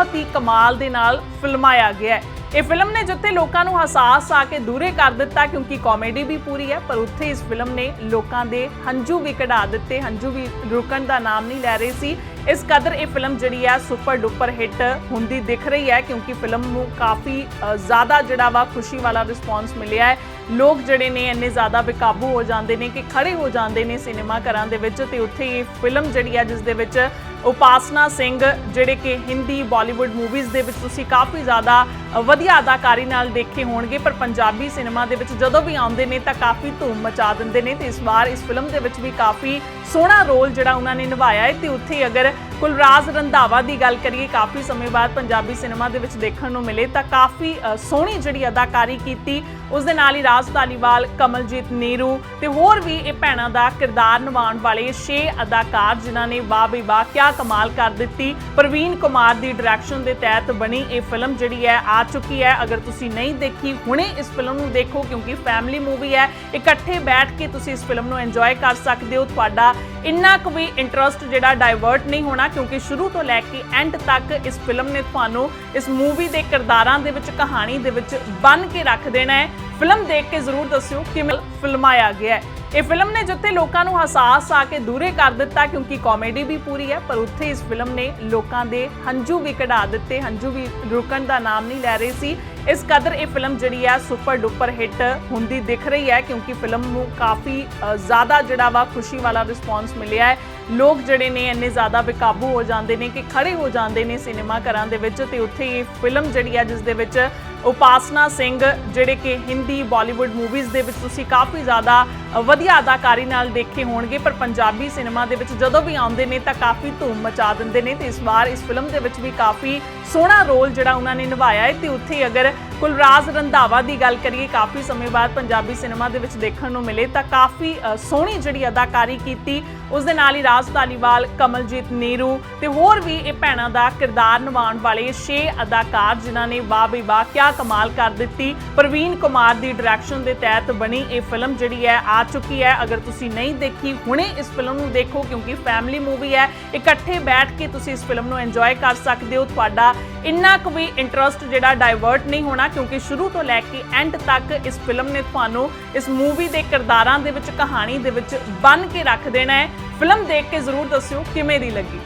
ਬਹੁਤ ਹੀ ਕਮਾਲ ਦੇ ਨਾਲ ਫਿਲਮਾਇਆ ਗਿਆ ਹੈ। ਇਹ ਫਿਲਮ ਨੇ ਜਿੱਥੇ ਲੋਕਾਂ ਨੂੰ ਹਸਾਸ ਆ ਕੇ ਦੂਰੇ ਕਰ ਦਿੱਤਾ, ਕਿਉਂਕਿ ਕਾਮੇਡੀ ਵੀ ਪੂਰੀ ਹੈ, ਪਰ ਉੱਥੇ ਇਸ ਫਿਲਮ ਨੇ ਲੋਕਾਂ ਦੇ ਹੰਝੂ ਵੀ ਕਢਾ ਦਿੱਤੇ, ਹੰਝੂ ਵੀ ਰੁਕਣ ਦਾ ਨਾਮ ਨਹੀਂ ਲੈ ਰਹੇ ਸੀ। ਇਸ ਕਦਰ ਇਹ ਫਿਲਮ ਜਿਹੜੀ ਹੈ, ਸੁਪਰ ਡੁਪਰ ਹਿੱਟ ਹੁੰਦੀ ਦਿਖ ਰਹੀ ਹੈ, ਕਿਉਂਕਿ ਫਿਲਮ ਨੂੰ ਕਾਫੀ ਜ਼ਿਆਦਾ ਜਿਹੜਾ ਵਾ ਖੁਸ਼ੀ ਵਾਲਾ ਰਿਸਪੌਂਸ ਮਿਲਿਆ ਹੈ। ਲੋਕ ਜਿਹੜੇ ਨੇ ਇੰਨੇ ਜ਼ਿਆਦਾ ਬੇਕਾਬੂ ਹੋ ਜਾਂਦੇ ਨੇ ਕਿ ਖੜੇ ਹੋ ਜਾਂਦੇ ਨੇ ਸਿਨੇਮਾ ਘਰਾਂ ਦੇ ਵਿੱਚ ਤੇ ਉੱਥੇ ਇਹ ਫਿਲਮ ਜਿਹੜੀ ਹੈ, ਜਿਸ ਦੇ ਵਿੱਚ ਉਪਾਸਨਾ ਸਿੰਘ ਜਿਹੜੇ ਕਿ ਹਿੰਦੀ ਬਾਲੀਵੁੱਡ ਮੂਵੀਜ਼ ਦੇ ਵਿੱਚ ਤੁਸੀਂ ਕਾਫੀ ਜ਼ਿਆਦਾ ਵਧੀਆ ਅਦਾਕਾਰੀ ਨਾਲ ਦੇਖੇ ਹੋਣਗੇ, ਪਰ ਪੰਜਾਬੀ ਸਿਨੇਮਾ ਦੇ ਵਿੱਚ ਜਦੋਂ ਵੀ ਆਉਂਦੇ ਨੇ ਤਾਂ ਕਾਫੀ ਧੂਮ ਮਚਾ ਦਿੰਦੇ ਨੇ ਤੇ ਇਸ ਵਾਰ ਇਸ ਫਿਲਮ ਦੇ ਵਿੱਚ ਵੀ ਕਾਫੀ ਸੋਹਣਾ ਰੋਲ ਜਿਹੜਾ ਉਹਨਾਂ ਨੇ ਨਿਭਾਇਆ ਹੈ ਤੇ ਉੱਥੇ ਅਗਰ ਕੁਲਰਾਜ ਰੰਧਾਵਾ ਦੀ ਗੱਲ ਕਰੀਏ, ਕਾਫੀ ਸਮੇਂ ਬਾਅਦ ਪੰਜਾਬੀ ਸਿਨੇਮਾ ਦੇ ਵਿੱਚ ਦੇਖਣ ਨੂੰ ਮਿਲੇ ਤਾਂ ਕਾਫੀ ਸੋਹਣੀ ਜਿਹੜੀ ਅਦਾਕਾਰੀ ਕੀਤੀ। ਉਸ ਦੇ ਨਾਲ ਹੀ ਰਾਜ ਧਾਲੀਵਾਲ, ਕਮਲਜੀਤ ਨੀਰੂ ਤੇ ਹੋਰ ਵੀ ਇਹ ਭੈਣਾਂ ਦਾ ਕਿਰਦਾਰ ਨਿਭਾਉਣ ਵਾਲੇ ਛੇ ਅਦਾਕਾਰ ਜਿਨ੍ਹਾਂ ਨੇ ਵਾਹ ਬਈ ਵਾਹ ਕਿਆ ਕਮਾਲ ਕਰ ਦਿੱਤੀ। ਪ੍ਰਵੀਨ ਕੁਮਾਰ ਦੀ ਡਾਇਰੈਕਸ਼ਨ ਦੇ ਤਹਿਤ ਬਣੀ ਇਹ ਫਿਲਮ ਜਿਹੜੀ ਹੈ ਆ ਚੁੱਕੀ ਹੈ। ਅਗਰ ਤੁਸੀਂ ਨਹੀਂ ਦੇਖੀ, ਹੁਣੇ ਇਸ ਫਿਲਮ ਨੂੰ ਦੇਖੋ, ਕਿਉਂਕਿ ਫੈਮਿਲੀ ਮੂਵੀ ਹੈ। ਇਕੱਠੇ ਬੈਠ ਕੇ ਤੁਸੀਂ ਇਸ ਫਿਲਮ ਨੂੰ ਇੰਜੋਏ ਕਰ ਸਕਦੇ ਹੋ। ਤੁਹਾਡਾ ਇੰਨਾ ਕੁ ਵੀ ਇੰਟਰਸਟ ਜਿਹੜਾ ਡਾਇਵਰਟ ਨਹੀਂ ਹੋਣਾ, ਕਿਉਂਕਿ ਸ਼ੁਰੂ ਤੋਂ ਲੈ ਕੇ ਐਂਡ ਤੱਕ ਇਸ ਫਿਲਮ ਨੇ ਤੁਹਾਨੂੰ ਇਸ ਮੂਵੀ ਦੇ ਕਿਰਦਾਰਾਂ ਦੇ ਵਿੱਚ, ਕਹਾਣੀ ਦੇ ਵਿੱਚ ਬੰਨ ਕੇ ਰੱਖ ਦੇਣਾ ਹੈ। ਫਿਲਮ ਦੇਖ ਕੇ ਜ਼ਰੂਰ ਦੱਸਿਓ ਕਿਵੇਂ ਫਿਲਮਾਇਆ ਗਿਆ ਹੈ। ਇਹ ਫਿਲਮ ਨੇ ਜਿੱਥੇ ਲੋਕਾਂ ਨੂੰ ਹਸਾਸ ਆ ਕੇ ਦੂਰੇ ਕਰ ਦਿੱਤਾ, ਕਿਉਂਕਿ ਕਾਮੇਡੀ ਵੀ ਪੂਰੀ ਹੈ, ਪਰ ਉੱਥੇ ਇਸ ਫਿਲਮ ਨੇ ਲੋਕਾਂ ਦੇ ਹੰਝੂ ਵੀ ਕਢਾ ਦਿੱਤੇ, ਹੰਝੂ ਵੀ ਰੁਕਣ ਦਾ ਨਾਮ ਨਹੀਂ ਲੈ ਰਹੇ ਸੀ। ਇਸ ਕਦਰ ਇਹ ਫਿਲਮ ਜਿਹੜੀ ਹੈ ਸੁਪਰ ਡੁਪਰ ਹਿੱਟ ਹੁੰਦੀ ਦਿਖ ਰਹੀ ਹੈ, ਕਿਉਂਕਿ ਫਿਲਮ ਨੂੰ ਕਾਫੀ ਜ਼ਿਆਦਾ ਜਿਹੜਾ ਵਾ ਖੁਸ਼ੀ ਵਾਲਾ ਰਿਸਪੌਂਸ ਮਿਲਿਆ ਹੈ। ਲੋਕ ਜਿਹੜੇ ਨੇ ਇੰਨੇ ਜ਼ਿਆਦਾ ਬੇਕਾਬੂ ਹੋ ਜਾਂਦੇ ਨੇ ਕਿ ਖੜੇ ਹੋ ਜਾਂਦੇ ਨੇ ਸਿਨੇਮਾ ਘਰਾਂ ਦੇ ਵਿੱਚ ਤੇ ਉੱਥੇ ਇਹ ਫਿਲਮ ਜਿਹੜੀ ਹੈ ਜਿਸ ਦੇ ਵਿੱਚ ਉਪਾਸਨਾ ਸਿੰਘ, ਜਿਹੜੇ ਕਿ ਹਿੰਦੀ ਬਾਲੀਵੁੱਡ ਮੂਵੀਜ਼ ਦੇ ਵਿੱਚ ਤੁਸੀਂ ਕਾਫੀ ਜ਼ਿਆਦਾ ਵਧੀਆ ਅਦਾਕਾਰੀ ਨਾਲ ਦੇਖੇ ਹੋਣਗੇ, ਪਰ ਪੰਜਾਬੀ ਸਿਨੇਮਾ ਦੇ ਵਿੱਚ ਜਦੋਂ ਵੀ ਆਉਂਦੇ ਨੇ ਤਾਂ ਕਾਫੀ ਧੂਮ ਮਚਾ ਦਿੰਦੇ ਨੇ ਤੇ ਇਸ ਵਾਰ ਇਸ ਫਿਲਮ ਦੇ ਵਿੱਚ ਵੀ ਕਾਫੀ ਸੋਹਣਾ ਰੋਲ ਜਿਹੜਾ ਉਹਨਾਂ ਨੇ ਨਿਭਾਇਆ ਹੈ ਤੇ ਉੱਥੇ ਅਗਰ ਕੁਲਰਾਜ ਰੰਧਾਵਾ ਦੀ ਗੱਲ ਕਰੀਏ, ਕਾਫੀ ਸਮੇਂ ਬਾਅਦ ਪੰਜਾਬੀ ਸਿਨੇਮਾ ਦੇ ਵਿੱਚ ਦੇਖਣ ਨੂੰ ਮਿਲੇ ਤਾਂ ਕਾਫੀ ਸੋਹਣੀ ਜਿਹੜੀ ਅਦਾਕਾਰੀ ਕੀਤੀ। ਉਸ ਦੇ ਨਾਲ ਹੀ ਰਾਜ ਧਾਲੀਵਾਲ, ਕਮਲਜੀਤ ਨੀਰੂ ਤੇ ਹੋਰ ਵੀ ਇਹ ਭੈਣਾਂ ਦਾ ਕਿਰਦਾਰ ਨਿਭਾਉਣ ਵਾਲੇ ਛੇ ਅਦਾਕਾਰ ਜਿਨ੍ਹਾਂ ਨੇ ਵਾਹ ਬਈ ਵਾਹ ਕਿਆ ਕਮਾਲ ਕਰ ਦਿੱਤੀ। ਪ੍ਰਵੀਨ ਕੁਮਾਰ ਦੀ ਡਾਇਰੈਕਸ਼ਨ ਦੇ ਤਹਿਤ ਬਣੀ ਇਹ ਫਿਲਮ ਜਿਹੜੀ ਹੈ ਆ ਚੁੱਕੀ ਹੈ। ਅਗਰ ਤੁਸੀਂ ਨਹੀਂ ਦੇਖੀ, ਹੁਣੇ ਇਸ ਫਿਲਮ ਨੂੰ ਦੇਖੋ, ਕਿਉਂਕਿ ਫੈਮਿਲੀ ਮੂਵੀ ਹੈ। ਇਕੱਠੇ ਬੈਠ ਕੇ ਤੁਸੀਂ ਇਸ ਫਿਲਮ ਨੂੰ ਇੰਜੋਏ ਕਰ ਸਕਦੇ ਹੋ। ਤੁਹਾਡਾ ਇੰਨਾ ਕੁ ਵੀ ਇੰਟਰਸਟ ਜਿਹੜਾ ਡਾਇਵਰਟ ਨਹੀਂ ਹੋਣਾ, ਕਿਉਂਕਿ ਸ਼ੁਰੂ ਤੋਂ ਲੈ ਕੇ ਐਂਡ ਤੱਕ ਇਸ ਫਿਲਮ ਨੇ ਤੁਹਾਨੂੰ ਇਸ ਮੂਵੀ ਦੇ ਕਿਰਦਾਰਾਂ ਦੇ ਵਿੱਚ, ਕਹਾਣੀ ਦੇ ਵਿੱਚ ਬੰਨ ਕੇ ਰੱਖ ਦੇਣਾ ਹੈ। ਫਿਲਮ ਦੇਖ ਕੇ ਜ਼ਰੂਰ ਦੱਸਿਓ ਕਿਵੇਂ ਦੀ ਲੱਗੀ।